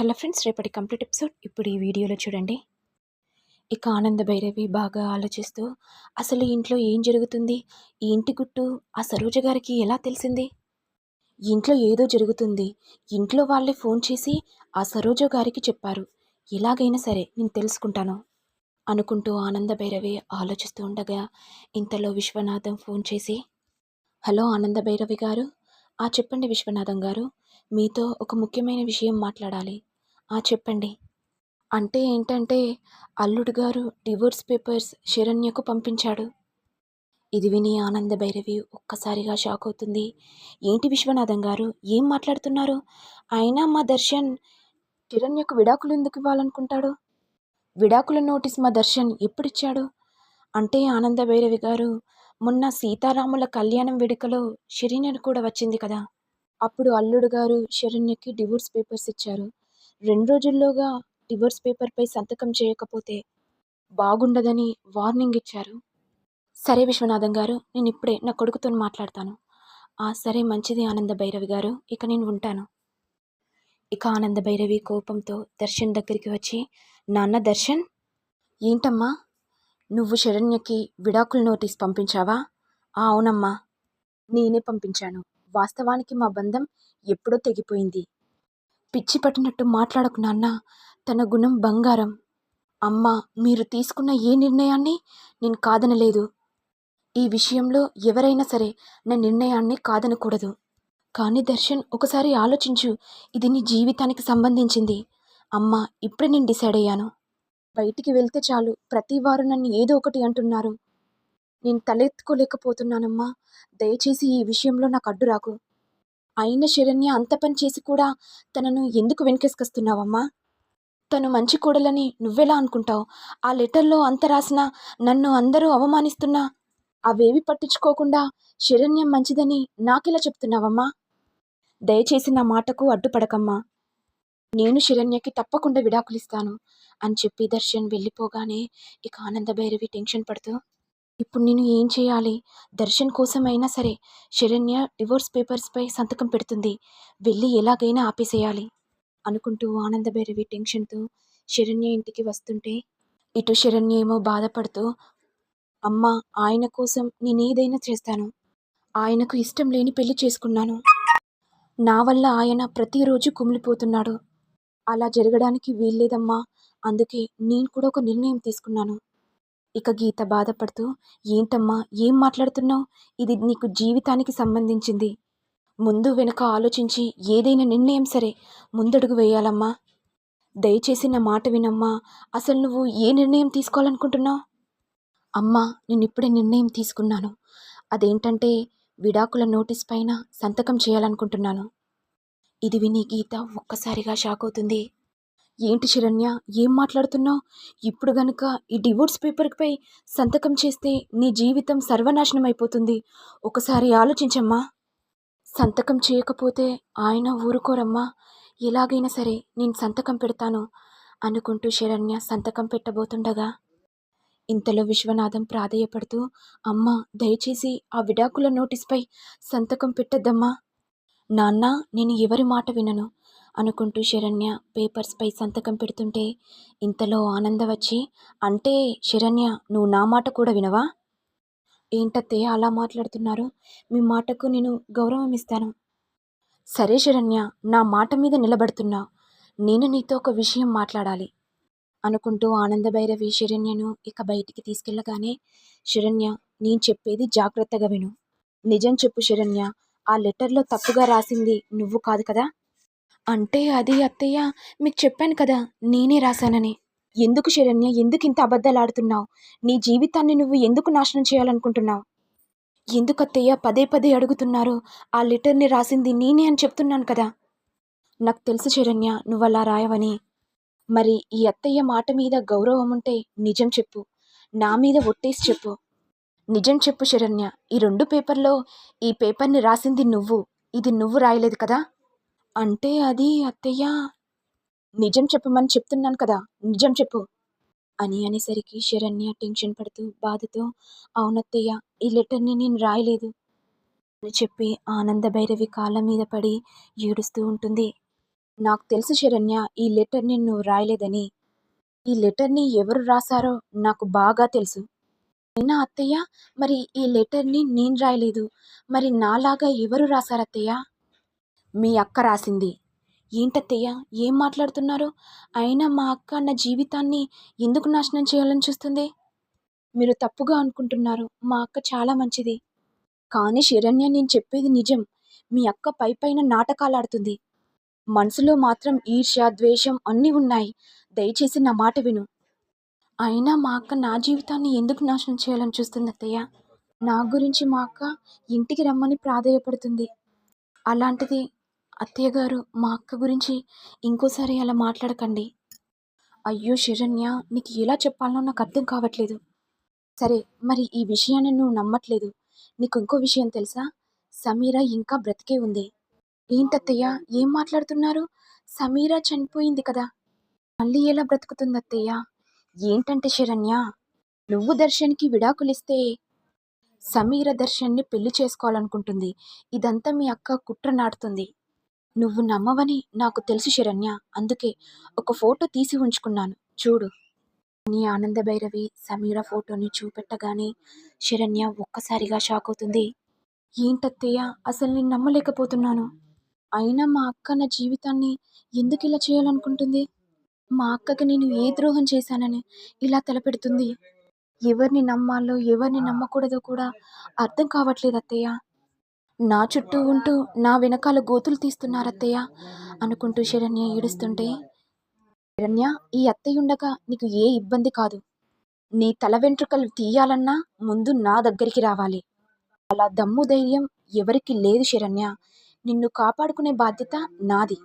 Hello friends రేపటి complete episode. ఇప్పుడు ఈ వీడియోలో చూడండి. ఇక ఆనంద భైరవి బాగా ఆలోచిస్తూ అసలు ఇంట్లో ఏం జరుగుతుంది? ఈ ఇంటి గుట్టు ఆ సరోజ గారికి ఎలా తెలిసింది? ఇంట్లో ఏదో జరుగుతుంది. ఇంట్లో వాళ్ళే ఫోన్ చేసి ఆ సరోజ గారికి చెప్పారు. ఎలాగైనా సరే నేను తెలుసుకుంటాను అనుకుంటూ ఆనంద భైరవి ఆలోచిస్తూ ఉండగా ఇంతలో విశ్వనాథం ఫోన్ చేసి హలో ఆనంద భైరవి గారు. ఆ చెప్పండి విశ్వనాథం గారు. మీతో ఒక ముఖ్యమైన విషయం మాట్లాడాలి. చెప్పండి. అంటే ఏంటంటే అల్లుడు గారు డివోర్స్ పేపర్స్ శరణ్యకు పంపించాడు. ఇది విని ఆనంద భైరవి ఒక్కసారిగా షాక్ అవుతుంది. ఏంటి విశ్వనాథం గారు ఏం మాట్లాడుతున్నారు? అయినా మా దర్శన్ శరణ్యకు విడాకులు ఎందుకు ఇవ్వాలనుకుంటాడు? విడాకుల నోటీస్ మా దర్శన్ ఎప్పుడిచ్చాడు? అంటే ఆనంద భైరవి గారు మొన్న సీతారాముల కళ్యాణం వేడుకలో శరణ్యను కూడా వచ్చింది కదా. అప్పుడు అల్లుడు గారు శరణ్యకి డివోర్స్ పేపర్స్ ఇచ్చారు. రెండు రోజుల్లోగా డివోర్స్ పేపర్పై సంతకం చేయకపోతే బాగుండదని వార్నింగ్ ఇచ్చారు. సరే విశ్వనాథం గారు నేను ఇప్పుడే నా కొడుకుతో మాట్లాడతాను. ఆ సరే మంచిది ఆనంద భైరవి గారు ఇక నేను ఉంటాను. ఇక ఆనంద భైరవి కోపంతో దర్శన్ దగ్గరికి వచ్చి నాన్న దర్శన్? ఏంటమ్మా? నువ్వు శరణ్యకి విడాకుల నోటీస్ పంపించావా? ఆ అవునమ్మా. నేనే పంపించాను. వాస్తవానికి మా బంధం ఎప్పుడో తెగిపోయింది. పిచ్చి పట్టినట్టు మాట్లాడకు నాన్న. తన గుణం బంగారం. అమ్మ మీరు తీసుకున్న ఏ నిర్ణయాన్ని? నేను కాదనలేదు. ఈ విషయంలో ఎవరైనా సరే నా నిర్ణయాన్ని కాదనకూడదు. కానీ దర్శన్ ఒకసారి ఆలోచించు. ఇది నీ జీవితానికి సంబంధించింది. అమ్మ ఇప్పుడే నేను డిసైడ్ అయ్యాను. బయటికి వెళ్తే చాలు. ప్రతి వారు నన్ను ఏదో ఒకటి అంటున్నారు. నేను తలెత్తుకోలేకపోతున్నానమ్మా. దయచేసి ఈ విషయంలో నాకు అడ్డు రాకు. అయిన శరణ్య అంత పని చేసి కూడా తనను ఎందుకు వెనకేసుకొస్తున్నావమ్మా? తను మంచి కోడలని నువ్వెలా అనుకుంటావు? ఆ లెటర్లో అంత రాసినా నన్ను అందరూ అవమానిస్తున్నా? అవేవి పట్టించుకోకుండా శరణ్యం మంచిదని నాకెలా చెప్తున్నావమ్మా? దయచేసి నా మాటకు అడ్డుపడకమ్మా. నేను శరణ్యకి తప్పకుండా విడాకులిస్తాను అని చెప్పి దర్శన్ వెళ్ళిపోగానే ఇక ఆనంద భైరవి టెన్షన్ పడుతూ ఇప్పుడు నేను ఏం చేయాలి? దర్శన్ కోసమైనా సరే శరణ్య డివోర్స్ పేపర్స్పై సంతకం పెడుతుంది. వెళ్ళి ఎలాగైనా ఆపేసేయాలి అనుకుంటూ ఆనంద భైరవి టెన్షన్తో శరణ్య ఇంటికి వస్తుంటే ఇటు శరణ్య ఏమో బాధపడుతూ అమ్మ ఆయన కోసం నేను ఏదైనా చేస్తాను. ఆయనకు ఇష్టం లేని పెళ్ళి చేసుకున్నాను. నా వల్ల ఆయన ప్రతిరోజు కుమిలిపోతున్నాడు. అలా జరగడానికి వీల్లేదమ్మా. అందుకే నేను కూడా ఒక నిర్ణయం తీసుకున్నాను. ఇక గీత బాధపడుతూ ఏంటమ్మా ఏం మాట్లాడుతున్నావు? ఇది నీకు జీవితానికి సంబంధించింది. ముందు వెనుక ఆలోచించి ఏదైనా నిర్ణయం సరే ముందడుగు వేయాలమ్మా. దయచేసి నా మాట వినమ్మా. అసలు నువ్వు ఏ నిర్ణయం తీసుకోవాలనుకుంటున్నావు? అమ్మా నేను ఇప్పుడే నిర్ణయం తీసుకున్నాను. అదేంటంటే విడాకుల నోటీస్ పైన సంతకం చేయాలనుకుంటున్నాను. ఇది విని గీత ఒక్కసారిగా షాక్ అవుతుంది. ఏంటి శరణ్య? ఏం మాట్లాడుతున్నావు? ఇప్పుడు గనుక ఈ డివోర్స్ పేపర్పై సంతకం చేస్తే నీ జీవితం సర్వనాశనం అయిపోతుంది. ఒకసారి ఆలోచించమ్మా. సంతకం చేయకపోతే ఆయన ఊరుకోరమ్మా. ఎలాగైనా సరే నేను సంతకం పెడతాను అనుకుంటూ శరణ్య సంతకం పెట్టబోతుండగా ఇంతలో విశ్వనాథం ప్రాధేయపడుతూ అమ్మ దయచేసి ఆ విడాకుల నోటీస్పై సంతకం పెట్టద్దమ్మా. నాన్న నేను ఎవరి మాట వినను. అనుకుంటూ శరణ్య పేపర్స్పై సంతకం పెడుతుంటే ఇంతలో ఆనంద వచ్చి అంటే శరణ్య నువ్వు నా మాట కూడా వినవా? ఏంటత్తే అలా మాట్లాడుతున్నారు. మీ మాటకు నేను గౌరవం ఇస్తాను సరే శరణ్య నా మాట మీద నిలబడుతున్నా. నేను నీతో ఒక విషయం మాట్లాడాలి. అనుకుంటూ ఆనంద భైరవి శరణ్యను ఇక బయటికి తీసుకెళ్ళగానే శరణ్య నేను చెప్పేది జాగ్రత్తగా విను. నిజం చెప్పు శరణ్య ఆ లెటర్లో తప్పుగా రాసింది నువ్వు కాదు కదా? అంటే అది అత్తయ్య మీకు చెప్పాను కదా నేనే రాశానని. ఎందుకు శరణ్య? ఎందుకు ఇంత అబద్ధాలాడుతున్నావు? నీ జీవితాన్ని నువ్వు ఎందుకు నాశనం చేయాలనుకుంటున్నావు? ఎందుకు అత్తయ్య పదే పదే అడుగుతున్నారు ఆ లెటర్ని రాసింది నేనే అని చెప్తున్నాను కదా? నాకు తెలుసు శరణ్య నువ్వు అలా రాయవని. మరి ఈ అత్తయ్య మాట మీద గౌరవం ఉంటే నిజం చెప్పు. నా మీద ఒట్టేసి చెప్పు. నిజం చెప్పు శరణ్య ఈ రెండు పేపర్లో ఈ పేపర్ని రాసింది నువ్వు. ఇది నువ్వు రాయలేదు కదా? అంటే అది అత్తయ్య నిజం చెప్పమని చెప్తున్నాను కదా నిజం చెప్పు. అని అనేసరికి శరణ్య టెన్షన్ పడుతూ బాధతో అవునత్తయ్య ఈ లెటర్ని నేను రాయలేదు అని చెప్పి ఆనంద భైరవి కాళ్ళ మీద పడి ఏడుస్తూ ఉంటుంది. నాకు తెలుసు శరణ్య ఈ లెటర్ని నువ్వు రాయలేదని. ఈ లెటర్ని ఎవరు రాశారో నాకు బాగా తెలుసు. అయినా అత్తయ్య మరి ఈ లెటర్ని నేను రాయలేదు. మరి నాలాగా ఎవరు రాశారు అత్తయ్య మీ అక్క రాసింది. ఏంటత్తయ్య? ఏం మాట్లాడుతున్నారు? అయినా మా అక్క నా జీవితాన్ని ఎందుకు నాశనం చేయాలని చూస్తుంది? మీరు తప్పుగా అనుకుంటున్నారు. మా అక్క చాలా మంచిది. కానీ శరణ్య నేను చెప్పేది నిజం. మీ అక్క పై పైన నాటకాలు ఆడుతుంది మనసులో మాత్రం ఈర్ష్య ద్వేషం అన్నీ ఉన్నాయి. దయచేసి నా మాట విను. అయినా మా అక్క నా జీవితాన్ని ఎందుకు నాశనం చేయాలని చూస్తుంది అత్తయ్య నా గురించి మా అక్క ఇంటికి రమ్మని ప్రాధేయపడుతుంది. అలాంటిది అత్తయ్య గారు మా అక్క గురించి ఇంకోసారి అలా మాట్లాడకండి. అయ్యో శరణ్య నీకు ఎలా చెప్పాలో నాకు అర్థం కావట్లేదు. సరే మరి ఈ విషయాన్ని నువ్వు నమ్మట్లేదు. నీకు ఇంకో విషయం తెలుసా? సమీర ఇంకా బ్రతికే ఉంది. ఏంటత్తయ్య ఏం మాట్లాడుతున్నారు? సమీర చనిపోయింది కదా. మళ్ళీ ఎలా బ్రతుకుతుంది అత్తయ్య ఏంటంటే శరణ్య నువ్వు దర్శన్కి విడాకులిస్తే సమీర దర్శన్ని పెళ్ళి చేసుకోవాలనుకుంటుంది. ఇదంతా మీ అక్క కుట్ర నాటుతుంది. నువ్వు నమ్మవని నాకు తెలుసు శరణ్య. అందుకే ఒక ఫోటో తీసి ఉంచుకున్నాను. చూడు. నీ ఆనంద భైరవి సమీర ఫోటోని చూపెట్టగానే శరణ్య ఒక్కసారిగా షాక్ అవుతుంది. ఏంటత్తయ్య అసలు నేను నమ్మలేకపోతున్నాను. అయినా మా అక్క నా జీవితాన్ని ఎందుకు ఇలా చేయాలనుకుంటుంది? మా అక్కకి నేను ఏ ద్రోహం చేశానని ఇలా తలపెడుతుంది? ఎవరిని నమ్మాలో ఎవరిని నమ్మకూడదో కూడా అర్థం కావట్లేదు అత్తయ్య నా చుట్టూ ఉంటూ నా వెనకాల గోతులు తీస్తున్నారత్తయ్య అనుకుంటూ శరణ్య ఏడుస్తుంటే శరణ్య ఈ అత్తయ్య ఉండగా నీకు ఏ ఇబ్బంది కాదు. నీ తల వెంట్రుకలు తీయాలన్నా ముందు నా దగ్గరికి రావాలి. అలా దమ్ము ధైర్యం ఎవరికి లేదు శరణ్య. నిన్ను కాపాడుకునే బాధ్యత నాది.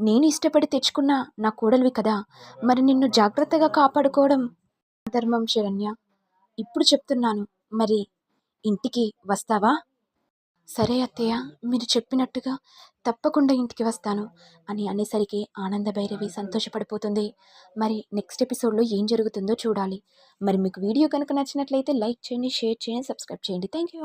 నేను ఇష్టపడి తెచ్చుకున్న నా కోడలివి కదా. మరి నిన్ను జాగ్రత్తగా కాపాడుకోవడం ధర్మం శరణ్య. ఇప్పుడు చెప్తున్నాను. మరి ఇంటికి వస్తావా? సరే అత్తయ్య మీరు చెప్పినట్టుగా తప్పకుండా ఇంటికి వస్తాను అని అనేసరికి ఆనంద భైరవి సంతోషపడిపోతుంది. మరి నెక్స్ట్ ఎపిసోడ్లో ఏం జరుగుతుందో చూడాలి. మరి మీకు వీడియో కనుక నచ్చినట్లయితే లైక్ చేయండి షేర్ చేయండి సబ్స్క్రైబ్ చేయండి. Thank you